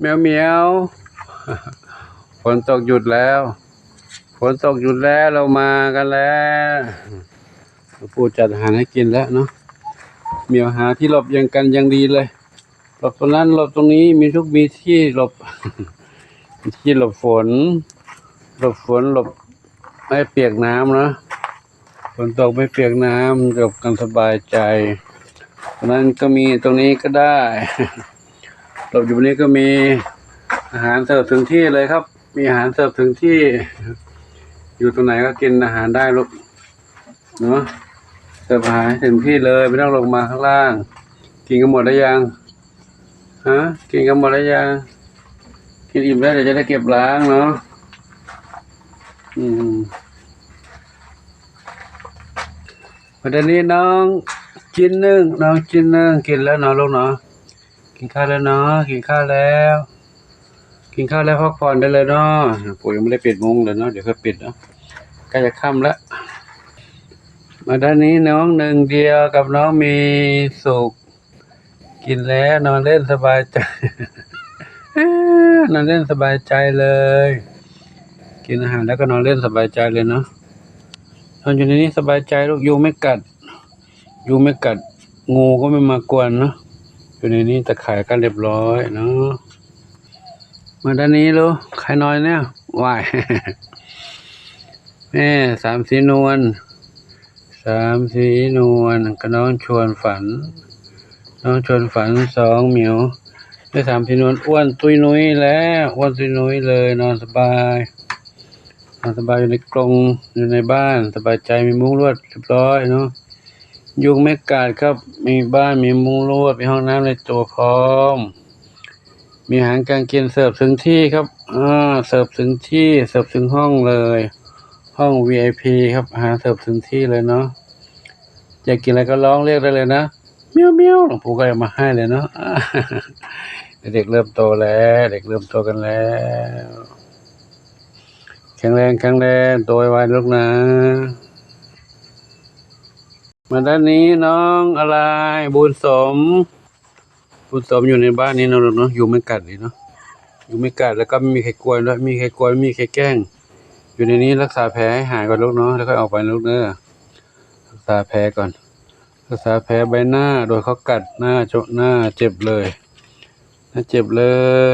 แมวเหมียวฝนตกหยุดแล้วฝนตกหยุดแล้วเรามากันแล้วปูจัดอาหารให้กินแล้วเนาะเหมียวหาที่หลบยังกันยังดีเลยหลบตรงนั้นหลบตรงนี้มีทุกมีที่หลบที่หลบฝน หลบฝนหลบไม่เปียกน้ำนะฝนตกไม่เปียกน้ำหลบกันสบายใจตรงนั้นก็มีตรงนี้ก็ได้ หลบอยู่นนี้ก็มีอาหารเสิร์ฟถึงที่เลยครับ มีอาหารเสิร์ฟถึงที่ อยู่ตรงไหนก็กินอาหารได้ลูกเนาะเสิร์ฟอาหารถึงที่เลยไม่ต้องลงมาข้างล่าง กินกันหมดแล้วยังฮะกินกันหมดแล้วยังกินอิ่มแล้วเดี๋ยวจะได้เก็บล้างเนาะอืมวันนี้น้องจินนึ่งน้องจินนึ่งกินแล้วเนาะลูกเนาะ กินข้าวแล้วเนาะกินข้าวแล้ว กินข้าวแล้วพักผ่อนได้เลยเนาะปู่ยังไม่ได้ปิดมุ้งเลยเนาะเดี๋ยวก็ปิดเนาะใกล้จะค่ำแล้วมาด้านนี้น้องหนึ่งเดียวกับน้องมีสุขกินแล้วนอนเล่นสบายใจนอนเล่นสบายใจเลย กินอาหารแล้วก็นอนเล่นสบายใจเลยเนาะนอนอยู่ในนี้สบายใจลูกยุงไม่กัดยุงไม่กัด งูก็ไม่มากวนเนาะ อยู่ในนี้ตะข่ายกันเรียบร้อยเนาะมาด้านนี้ลูกใครนอนเนี่ยวายแม่สามสีนวลสามสีนวลก็น้องชวนฝัน น้องชวนฝันสองเหมียวได้สามสีนวลอ้วนตุยนุ้ยแล้วอ้วนตุยนุ้ยเลย นอนสบายนอนสบายอยู่ในกรงอยู่ในบ้าน สบายใจมีมุ้งลวดเรียบร้อยเนาะ ยุงไม่กัดครับ มีบ้านมีมุ้งลวดมีห้องน้ำในตัวพร้อม มีอาหารการกินเสิร์ฟถึงที่ครับอ่าเสิร์ฟถึงที่เสิร์ฟถึงห้องเลย ห้อง VIP ครับอาหารเสิร์ฟถึงที่เลยเนาะอยากกินอะไรก็ร้องเรียกได้เลยนะเมี้ยวเมียวหลวงปู่ก็เอามาให้เลยเนาะเด็กเริ่มโตแล้ว เด็กเริ่มโตกันแล้วแข็งแรงแข็งแรงโตไวๆลูกนะ มาด้านนี้น้องอะไร บุญสม บุญสมอยู่ในบ้านนี้นะลูกเนาะอยู่ไม่กัดเลยเนาะอยู่ไม่กัดแล้วก็ไม่มีใครกวนด้วยมีใครกวนไม่มีใครแกล้ง อยู่ในนี้รักษาแผลให้หายก่อนลูกเนาะแล้วค่อยออกไปลูกเน้อรักษาแผลก่อน รักษาแผลใบหน้าโดยเขากัดหน้าโจหน้าเจ็บเลยหน่าเจ็บเล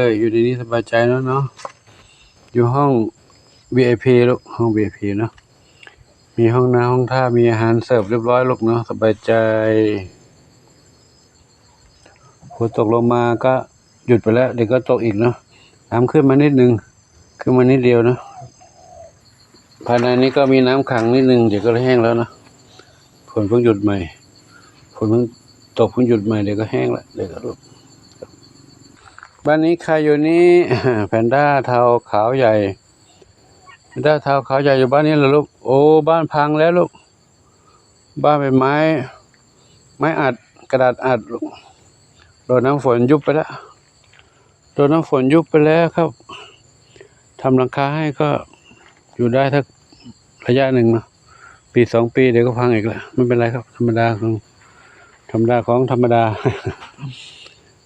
ย อยู่ในนี้สบายใจแล้วเนาะอยู่ห้อง VIP ลูกห้อง VIP เนาะ มีห้องน้ำห้องท่ามีอาหารเสิร์ฟเรียบร้อยลูกเนาะสบายใจฝนตกลงมาก็หยุดไปแล้ว เดี๋ยวก็ตกอีกเนาะน้ำขึ้นมานิดนึงขึ้นมานิดเดียวเนาะภายในนี้ก็มีน้ำขังนิดนึงเดี๋ยวก็แห้งแล้วนะฝนเพิ่งหยุดใหม่ฝนเพิ่งตกเพิ่งหยุดใหม่เดี๋ยวก็แห้งละเดี๋ยวก็ลุกบ้านนี้ใครอยู่นี่แพนด้าเทาขาวใหญ่ ไม่ได้เท้าเขาใหญ่อยู่บ้านนี้เหรอลูก โอ้ บ้านพังแล้วลูก บ้านเป็นไม้ ไม้อัด กระดาษอัดลูก โดนน้ำฝนยุบไปแล้ว โดนน้ำฝนยุบไปแล้วครับ ทำหลังคาให้ก็อยู่ได้ทักระยะหนึ่งนะปีสองปีเดี๋ยวก็พังอีกแล้วไม่เป็นไรครับ ธรรมดาของธรรมดาของธรรมดา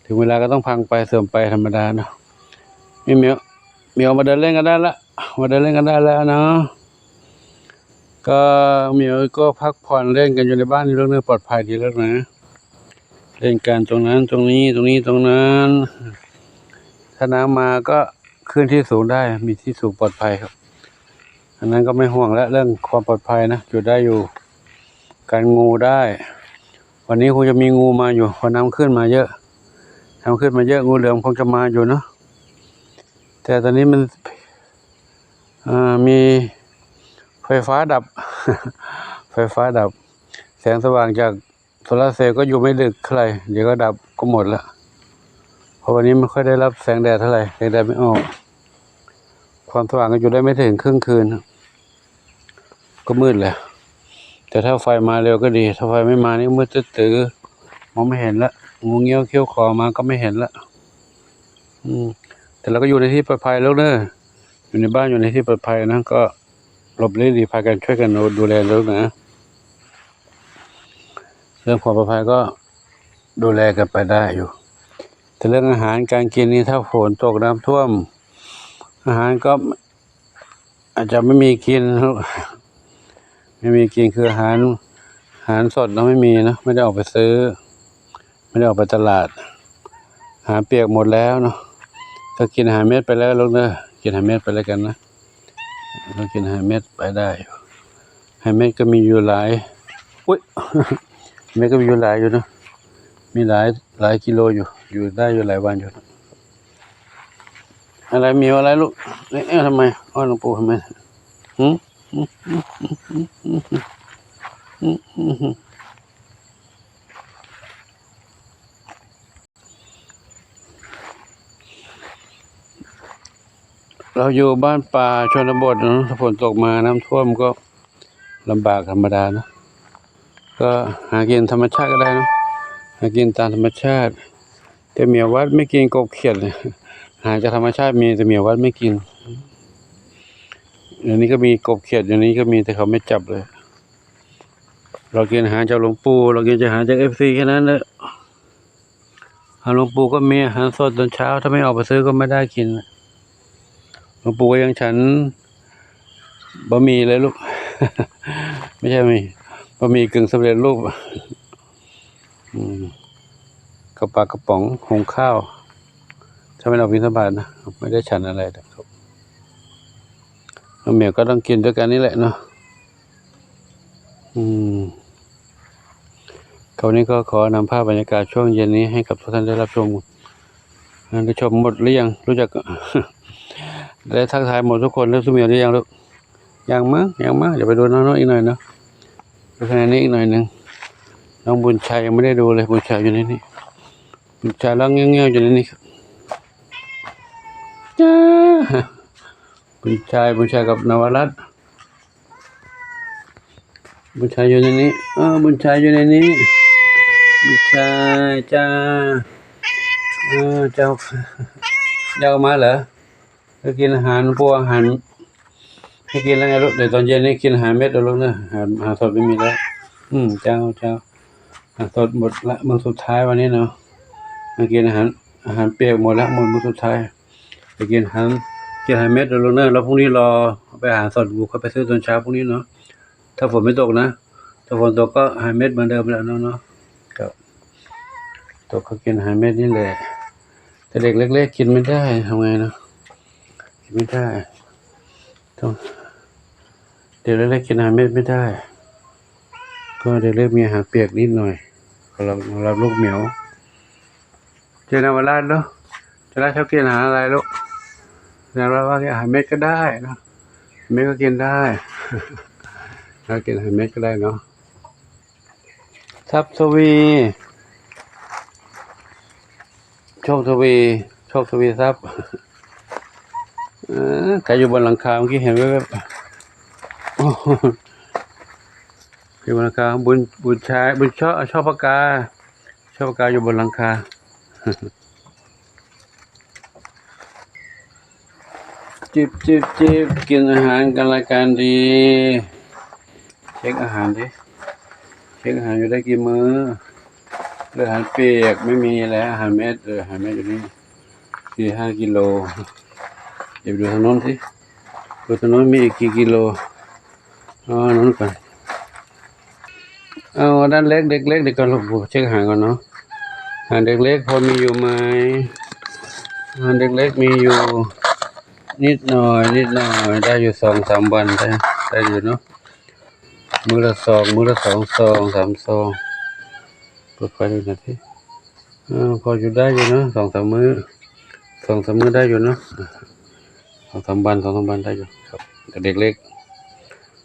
ถึงเวลาก็ต้องพังไปเสื่อมไปธรรมดาเนาะมีเมียวเมียวมาเดินเล่นกันได้ละ มาเดินเล่นกันได้แล้วเนาะก็เหมียวก็พักผ่อนเล่นกันอยู่ในบ้านนี่เรื่องนึงปลอดภัยดีแล้วนะ เล่นกันตรงนั้นตรงนี้ตรงนี้ตรงนั้น ถ้าน้ำมาก็ขึ้นที่สูงได้มีที่สูงปลอดภัยครับ อันนั้นก็ไม่ห่วงแล้วเรื่องความปลอดภัยนะอยู่ได้อยู่การงูได้ วันนี้คงจะมีงูมาอยู่พอน้ำขึ้นมาเยอะน้ำขึ้นมาเยอะงูเหลือมคงจะมาอยู่เนาะแต่ตอนนี้มันอ่า มีไฟฟ้าดับ ไฟฟ้าดับ แสงสว่างจากโซลาร์เซลล์ก็อยู่ไม่ดึกเท่าไหร่เดี๋ยวก็ดับก็หมดละเพราะวันนี้ไม่ค่อยได้รับแสงแดดเท่าไหร่แสงแดดไม่ออก ความสว่างก็อยู่ได้ไม่ถึงครึ่งคืน ก็มืดเลยแต่ถ้าไฟมาเร็วก็ดี ถ้าไฟไม่มานี่มืดตื้อมองไม่เห็นละงูเงี้ยวเขี้ยวคอมาก็ไม่เห็นละอืมแต่เราก็อยู่ในที่ปลอดภัยแล้วเนอะ อยู่ในบ้านอยู่ในที่ปลอดภัยนะก็หลบเลี่ยงหลีกภัยกันช่วยกันดูแลล้วนะเรื่องความปลอดภัยก็ดูแลกันไปได้อยู่ แต่เรื่องอาหารการกินนี่ถ้าฝนตกน้ำท่วม อาหารก็อาจจะไม่มีกินไม่มีกินคืออาหารอาหารสดเราไม่มีนะไม่ได้ออกไปซื้อ ไม่ได้ออกไปตลาดอาหารเปียกหมดแล้วเนาะถ้ากินอาหารเม็ดไปแล้วลูกเนอะ กินอาหาเม็ดไปแล้วกันนะเรากินอาหาเม็ดไปได้อาหาเม็ดก็มีอยู่หลายอุ้ยเม็ดก็มีอยู่หลายอยู่นะมีหลายหลายกิโลอยู่อยู่ได้อยู่หลายวันอยู่อะไรมีอะไรลูกเอ๊ะเอ๊ะทำไมอ้อนหลวงปู่ทำไมหืม เราอยู่บ้านป่าชนบทเนะถ้าฝนตกมาน้ำท่วมก็ลำบากธรรมดานะ ก็หากินธรรมชาติก็ได้นะหากินตามธรรมชาติ แต่เมียววัดไม่กินกบเขียดเลยหาจากธรรมชาติมีแต่เมียววัดไม่กินเดี๋ยวนี้ก็มีกบเขียดอย่างนี้ก็มีแต่เขาไม่จับเลย เรากินอาหารจากหลวงปู่เรากินอาหารจากเอฟซีแค่นั้นแหละอาหารหลวงปู่ก็มีอาหารสดตอนเช้า ถ้าไม่ออกไปซื้อก็ไม่ได้กิน ลวงปู่ก็ยังฉันบะหมี่เลยลูก ไม่ใช่บะหมี่บะหมี่กึ่งสำเร็จรูปกระปากกระป๋องหุงข้าวถ้าไม่เอาพิธบาตนะไม่ได้ฉันอะไรนะครับเหมียวก็ต้องกินด้วยกันนี่แหละเนาะอืมคราวนี้ก็ขอนำภาพบรรยากาศช่วงเย็นนี้ให้กับทุกท่านได้รับชมท่านได้ชมหมดหรือยังรู้จัก ได้ทักทายหมดทุกคนแล้วทุเมียหรือยังลูกยังมั้งยังมั้งเดี๋ยวไปดูน้องๆอีกหน่อยเนาะดูคะแนนนี้อีกหน่อยหนึ่งน้องบุญชัยยังไม่ได้ดูเลยบุญชัยอยู่ในนี้บุญชัยร้องเงี้ยวๆอยู่ในนี้ครับจ้าบุญชัยบุญชัยกับนวรัตน์บุญชัยอยู่ในนี้เออบุญชัยอยู่ในนี้บุญชัยจ้าเออเจ้าเจ้ามาเหรอ ก็กินอาหารพวกอาหารให้กินแล้วไงลูกเดี๋ยวตอนเย็นนี่กินอาหารเม็ดแล้วลูกนะอาหารอาหารสดไม่มีแล้วอืมเจ้าเจ้าอาหารสดหมดละมื้อสุดท้ายวันนี้เนาะมากินอาหารอาหารเปียกหมดละหมดมื้อสุดท้ายไปกินอาหารกินอาหารเม็ดแล้วลูกนะแล้วพรุ่งนี้รอไปอาหารสดกูเขาไปซื้อตอนเช้าพรุ่งนี้เนาะถ้าฝนไม่ตกนะถ้าฝนตกก็อาหารเม็ดเหมือนเดิมแล้วเนาะเนาะครับตกก็กินอาหารเม็ดนี่แหละแต่เด็กเล็กๆกินไม่ได้ทำไงเนาะ ไม่ได้ ต้อง เด็กเล็กๆกินอาหารเม็ดไม่ได้ ก็เด็กเล็กมีอาหารเปียกนิดหน่อยสำหรับสำหรับลูกเหมียว เจนาวราชเนาะจะได้ชอบกินอาหารอะไรลูกนาวราชว่าอาหารเม็ดก็ได้เนาะเม็ดก็กินได้ถ้ากินอาหารเม็ดก็ได้เนาะทับทวีโชคทวีโชคทวีทรัพย์ ใครอยู่บนหลังคาเมื่อกี้เห็นแว๊บๆโอ้โหอยู่บนหลังคาบุญบุญชายบุญชอบชอบปากกา ชอบปากกาอยู่บนหลังคาจิบจิบจิบกินอาหารกันรายการดี เช็คอาหารดิเช็คอาหารอยู่ได้กี่มื้อเรื่องอาหารเปียกไม่มีแล้วอาหารเม็ดเอออาหารเม็ดอยู่นี่สี่ห้ากิโล ดี๋ยวไปดูทางโน้นสิดูทางโน้นมีอีกกี่กิโลอ๋อโน้นก่อนเอาด้านเล็กเด็กเล็กเด็กก่อนลูกเช็คอาหารก่อนเนาะหารเด็กเล็กพอมีอยู่ไหมหารเด็กเล็กมีอยู่ นิดหน่อย นิดหน่อย ได้อยู่สองสามวันได้ได้อยู่เนาะมือละสองมือละสองซองสามซองเปิดไฟดูหน่อยสิเออพออยู่ได้อยู่เนาะสองสามมือสองสามมือได้อยู่เนาะ องสามวันสองสามวันได้อยู่ครับแต่เด็กเล็ก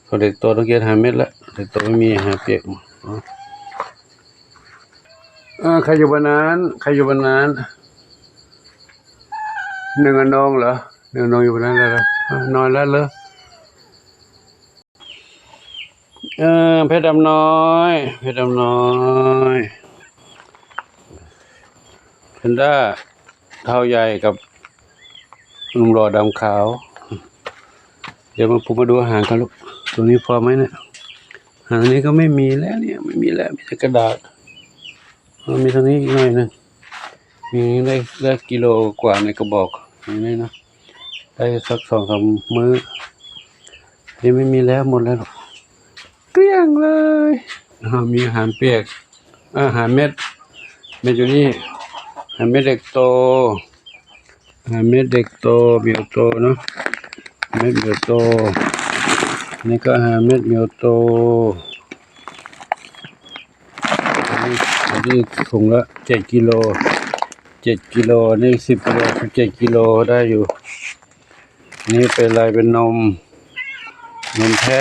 ส่วนเด็กโตต้องเกินอาหาเม็ดละเด็กโตไม่มีหาเปียกอ๋ออ่าใครอยู่บนนั้นใครอยู่บนนั้นหนึ่งอนงเหรอหนึ่งนองอยู่บนนั้นแล้วเหรออ่านอนแล้วเหรอเออเพชรดำน้อย เพชรดำน้อยเพนด้าเท่าใหญ่กับ หนุ่มรอดำขาว เดี๋ยวมาผมมาดูอาหารกันลูกตรงนี้พอไหมเนี่ยอาหารตรงนี้ก็ไม่มีแล้วเนี่ยไม่มีแล้วมีแต่กระดาษเอามีตรงนี้อีกหน่อยหนึงมีได้ได้กิโลกว่าในกระบอกอย่างนี้นะได้สักสองสามมื้อนี่ไม่มีแล้วหมดแล้วหรอกเกลี้ยงเลยอามีอาหารเปียกอาหารเม็ดเม็ดอยู่นี่อาหารเม็ดเด็กโต เม็ดเด็กโตเบียวโตเนาะเม็ดเบียวโต นี่ก็หาเม็ดเบียวโตอันนี้อันนี้ถุงละเจ็ดกิโลเจ็ดกิโลนี่สิบกิโลเจ็ดกิโลได้อยู่ นี่เป็นอะไรเป็นนมนมแพะ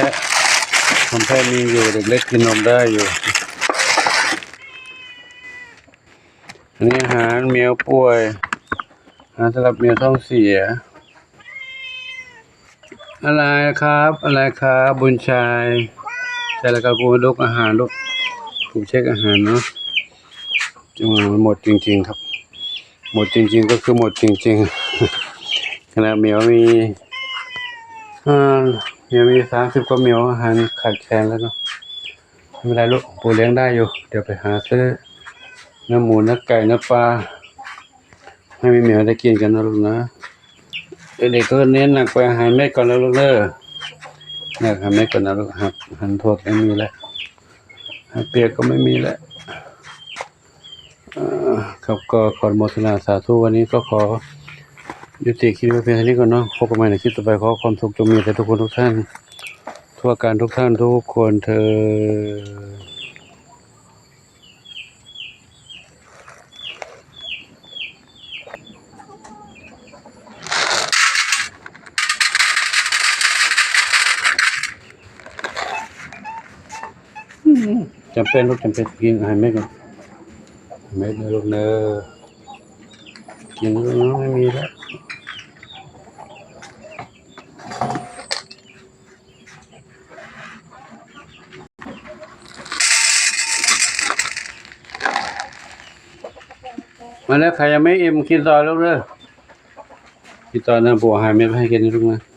นมแพะมีอยู่เด็กเล็กกินนมได้อยู่อันนี้อาหารแมวป่วย อาหารสำหรับแมวท้องเสีย อะไรครับ อะไรครับ บุญชัยใช่แล้วครับผมลูกอาหารลูกผมเช็คอาหารเนาะจังหวะมันหมดจริง ๆ ครับ หมดจริง ๆ ก็คือหมดจริง ๆขณะเมียวมีเมียวมีสามสิบกว่าเมียวอาหารขาดแคลนแล้วเนาะไม่เป็นไรลูกปูเลี้ยงได้อยู่ เดี๋ยวไปหาซื้อเนื้อหมูเนื้อไก่เนื้อปลา ให้มีเหมียวได้กินกันนะลูกนะเด็กๆก็เน้นหนักไปอาหารเม็ดก่อนแล้วลูกเด้อเนี่ยอาหารเม็ดก่อนนะลูกหักหันทั่วไม่มีแล้วอาหารเปียกก็ไม่มีแล้วครับก็ขอโมทนาสาธุวันนี้ก็ขอยุติคลิปไว้เพียงเท่านี้ก่อนเนาะพบกันใหม่ในคลิปต่อไปขอความสุขจงมีแต่ทุกคนทุกท่าน ทั่วการทุกท่านทุกคนเธอ จำเป็นลูกจำเป็นกินอาหารเม็ดก่อนอาหารเม็ดนะลูกเนอะกินแล้วเนอะไม่มีแล้วมาแล้วใครยังไม่อิ่มกินต่อลูกเนอะกินต่อนะบัวอาหารเม็ดให้กินนะลูกนะ